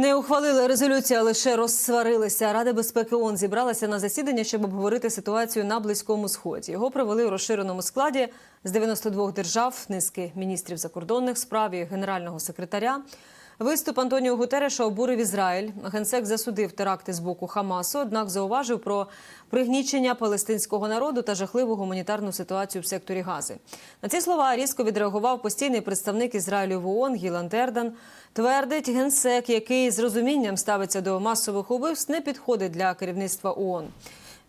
Не ухвалили резолюцію, а лише розсварилися. Рада безпеки ООН зібралася на засідання, щоб обговорити ситуацію на близькому сході. Його провели у розширеному складі з 92 держав, низки міністрів закордонних справ і генерального секретаря. Виступ Антоніо Гутереша обурив Ізраїль. Генсек засудив теракти з боку Хамасу, однак зауважив про пригнічення палестинського народу та жахливу гуманітарну ситуацію в секторі Гази. На ці слова різко відреагував постійний представник Ізраїлю в ООН Гілан Тердан. Твердить генсек, який з розумінням ставиться до масових убивств, не підходить для керівництва ООН.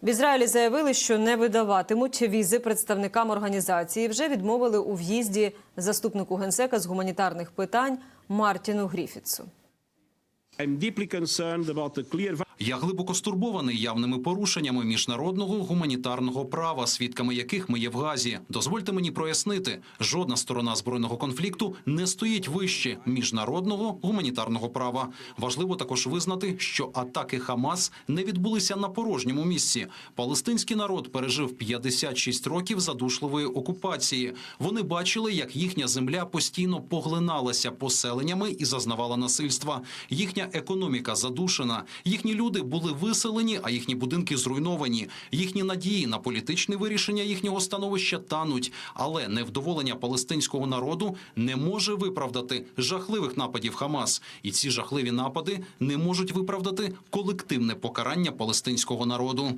В Ізраїлі заявили, що не видаватимуть візи представникам організації. Вже відмовили у в'їзді заступнику генсека з гуманітарних питань Мартіну Гріфітсу. Я глибоко стурбований явними порушеннями міжнародного гуманітарного права, свідками яких ми є в Газі. Дозвольте мені прояснити, жодна сторона збройного конфлікту не стоїть вище міжнародного гуманітарного права. Важливо також визнати, що атаки Хамас не відбулися на порожньому місці. Палестинський народ пережив 56 років задушливої окупації. Вони бачили, як їхня земля постійно поглиналася поселеннями і зазнавала насильства. Їхня економіка задушена. Їхні люди були виселені, а їхні будинки зруйновані. Їхні надії на політичне вирішення їхнього становища тануть. Але невдоволення палестинського народу не може виправдати жахливих нападів Хамас. І ці жахливі напади не можуть виправдати колективне покарання палестинського народу.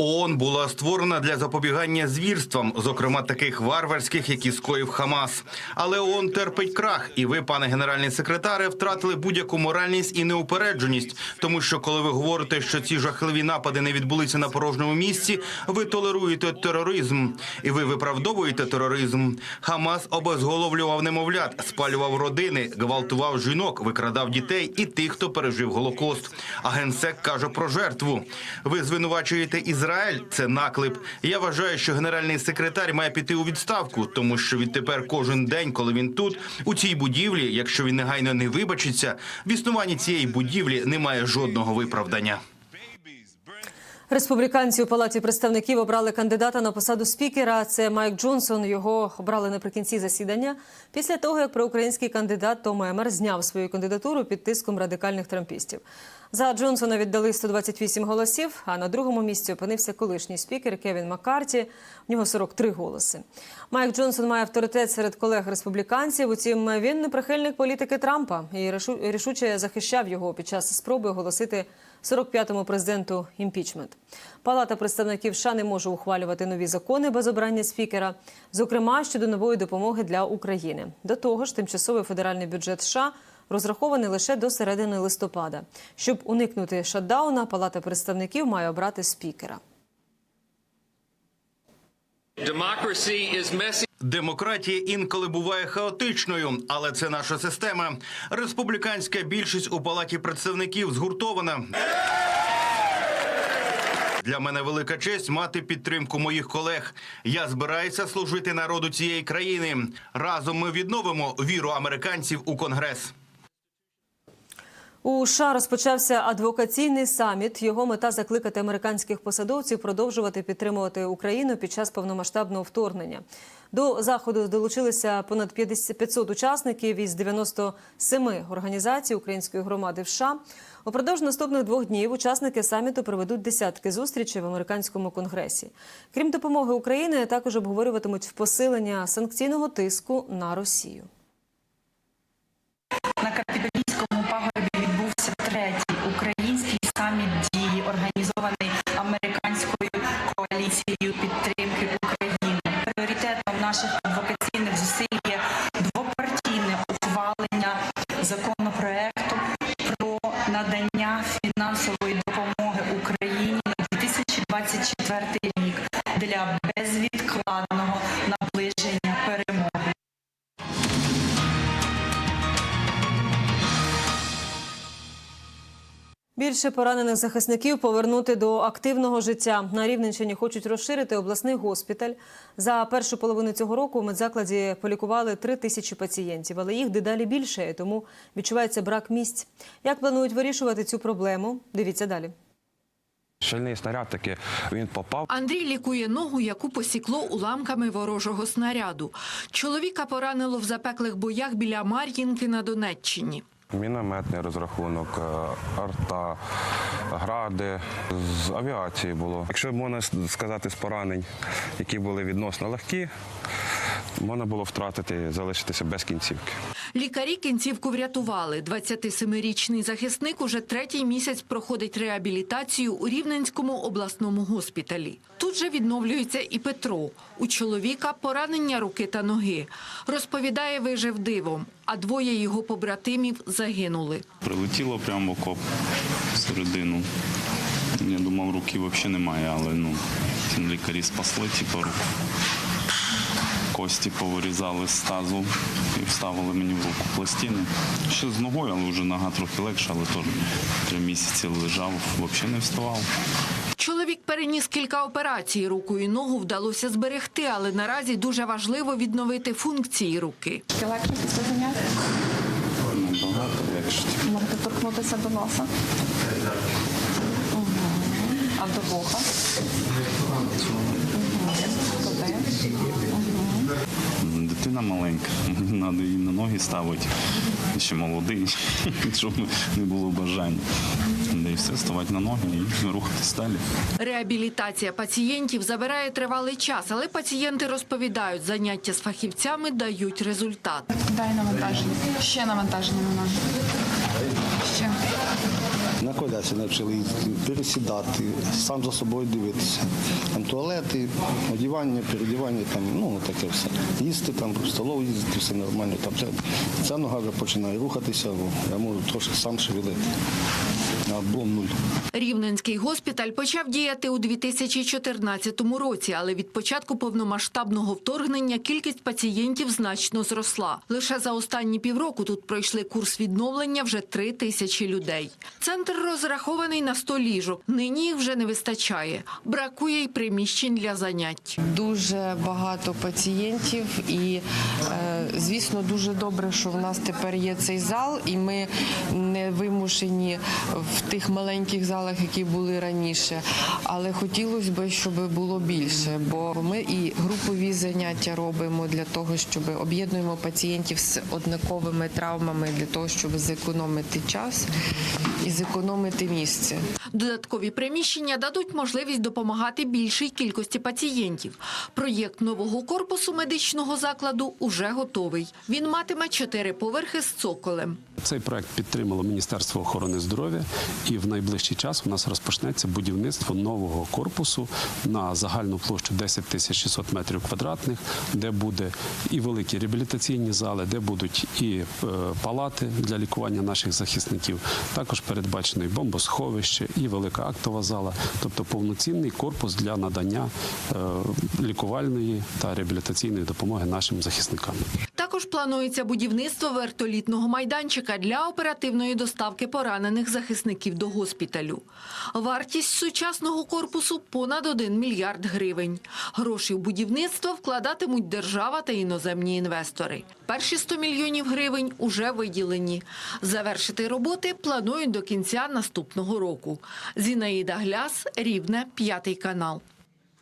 ООН була створена для запобігання звірствам, зокрема таких варварських, які скоїв Хамас. Але ООН терпить крах, і ви, пане генеральний секретаре, втратили будь-яку моральність і неупередженість. Тому що, коли ви говорите, що ці жахливі напади не відбулися на порожньому місці, ви толеруєте тероризм і ви виправдовуєте тероризм. Хамас обезголовлював немовлят, спалював родини, гвалтував жінок, викрадав дітей і тих, хто пережив голокост. А генсек каже про жертву. Ви звинувачуєте Ізраїль. Це наклеп. Я вважаю, що генеральний секретар має піти у відставку, тому що відтепер кожен день, коли він тут, у цій будівлі, якщо він негайно не вибачиться, в існуванні цієї будівлі немає жодного виправдання. Республіканці у палаті представників обрали кандидата на посаду спікера. Це Майк Джонсон. Його обрали наприкінці засідання після того, як проукраїнський кандидат Том Емер зняв свою кандидатуру під тиском радикальних трампістів. За Джонсона віддали 128 голосів. А на другому місці опинився колишній спікер Кевін Маккарті. У нього 43 голоси. Майк Джонсон має авторитет серед колег республіканців. Утім, він не прихильник політики Трампа і рішуче захищав його під час спроби оголосити 45-му президенту імпічмент. Палата представників США не може ухвалювати нові закони без обрання спікера, зокрема щодо нової допомоги для України. До того ж, тимчасовий федеральний бюджет США розрахований лише до середини листопада. Щоб уникнути шатдауна, Палата представників має обрати спікера. Democracy is messy. Демократія інколи буває хаотичною, але це наша система. Республіканська більшість у палаті представників згуртована. Для мене велика честь мати підтримку моїх колег. Я збираюся служити народу цієї країни. Разом ми відновимо віру американців у конгрес. У США розпочався адвокаційний саміт. Його мета закликати американських посадовців продовжувати підтримувати Україну під час повномасштабного вторгнення. До заходу долучилися понад 50 500 учасників із 97 організацій української громади в США. Упродовж наступних двох днів учасники саміту проведуть десятки зустрічей в американському конгресі. Крім допомоги Україні, також обговорюватимуть посилення санкційного тиску на Росію. Український саміт дії, організований американською коаліцією підтримки України. Пріоритетом наших адвокаційних зусиль є двопартійне ухвалення законопроекту про надання фінансової допомоги Україні на 2024 Більше поранених захисників повернути до активного життя. На Рівненщині хочуть розширити обласний госпіталь. За першу половину цього року в медзакладі полікували три тисячі пацієнтів, але їх дедалі більше, тому відчувається брак місць. Як планують вирішувати цю проблему? Дивіться далі. Шальний снаряд таки він попав. Андрій лікує ногу, яку посікло уламками ворожого снаряду. Чоловіка поранило в запеклих боях біля Мар'їнки на Донеччині. Мінометний розрахунок, е, арта, гради. З авіації було. Якщо можна сказати з поранень, які були відносно легкі, можна було втратити, залишитися без кінцівки. Лікарі кінцівку врятували. 27-річний захисник уже третій місяць проходить реабілітацію у Рівненському обласному госпіталі. Тут же відновлюється і Петро. У чоловіка поранення руки та ноги. Розповідає, вижив дивом, а двоє його побратимів загинули. Прилетіло прямо в окоп всередину. Я думав, руки взагалі немає, але ну, лікарі спасли типу, руку. Кості повирізали з тазу і вставили мені в руку пластини. Ще з ногою, але вже нога трохи легша, але теж три місяці лежав, взагалі не вставав. Чоловік переніс кілька операцій. Руку і ногу вдалося зберегти, але наразі дуже важливо відновити функції руки. Легше після занять. Набагато легше. Можете торкнутися до носа. А до вуха. Мгм. Туди. Дитина маленька, треба її на ноги ставити. Ще молодий, щоб не було бажання. Де і все, ставати на ноги і рухатись далі. Реабілітація пацієнтів забирає тривалий час, але пацієнти розповідають, заняття з фахівцями дають результат. Дай навантаження. Ще навантаження на. Ще. На колясі навчили їздити, пересідати, сам за собою дивитися. Там туалети, одівання, передівання, там, ну таке все. Їсти там, в столову їздити, все нормально. Там ця, ця нога вже починає рухатися, бо я можу трошки сам шевелити. Рівненський госпіталь почав діяти у 2014 році, але від початку повномасштабного вторгнення кількість пацієнтів значно зросла. Лише за останні півроку тут пройшли курс відновлення вже три тисячі людей. Центр розрахований на 100 ліжок. Нині їх вже не вистачає. Бракує й приміщень для занять. Дуже багато пацієнтів, і е, звісно, дуже добре, що в нас тепер є цей зал, і ми не вимушені в тих маленьких залах, які були раніше. Але хотілося б, щоб було більше, бо ми і групові заняття робимо для того, щоб об'єднуємо пацієнтів з однаковими травмами для того, щоб зекономити час і зекономити місце. Додаткові приміщення дадуть можливість допомагати більшій кількості пацієнтів. Проєкт нового корпусу медичного закладу уже готовий. Він матиме чотири поверхи з цоколем. Цей проект підтримало Міністерство охорони здоров'я, і в найближчий час у нас розпочнеться будівництво нового корпусу на загальну площу 10 тисяч 600 метрів квадратних, де буде і великі реабілітаційні зали, де будуть і е, палати для лікування наших захисників. Також передбачено бомбосховище, і велика актова зала, тобто повноцінний корпус для надання е, лікувальної та реабілітаційної допомоги нашим захисникам. Також планується будівництво вертолітного майданчика для оперативної доставки поранених захисників до госпіталю. Вартість сучасного корпусу понад 1 мільярд гривень. Гроші в будівництво вкладатимуть держава та іноземні інвестори. Перші 100 мільйонів гривень уже виділені. Завершити роботи планують до кінця наступного року. Зінаїда Гляс, Рівне, п'ятий канал.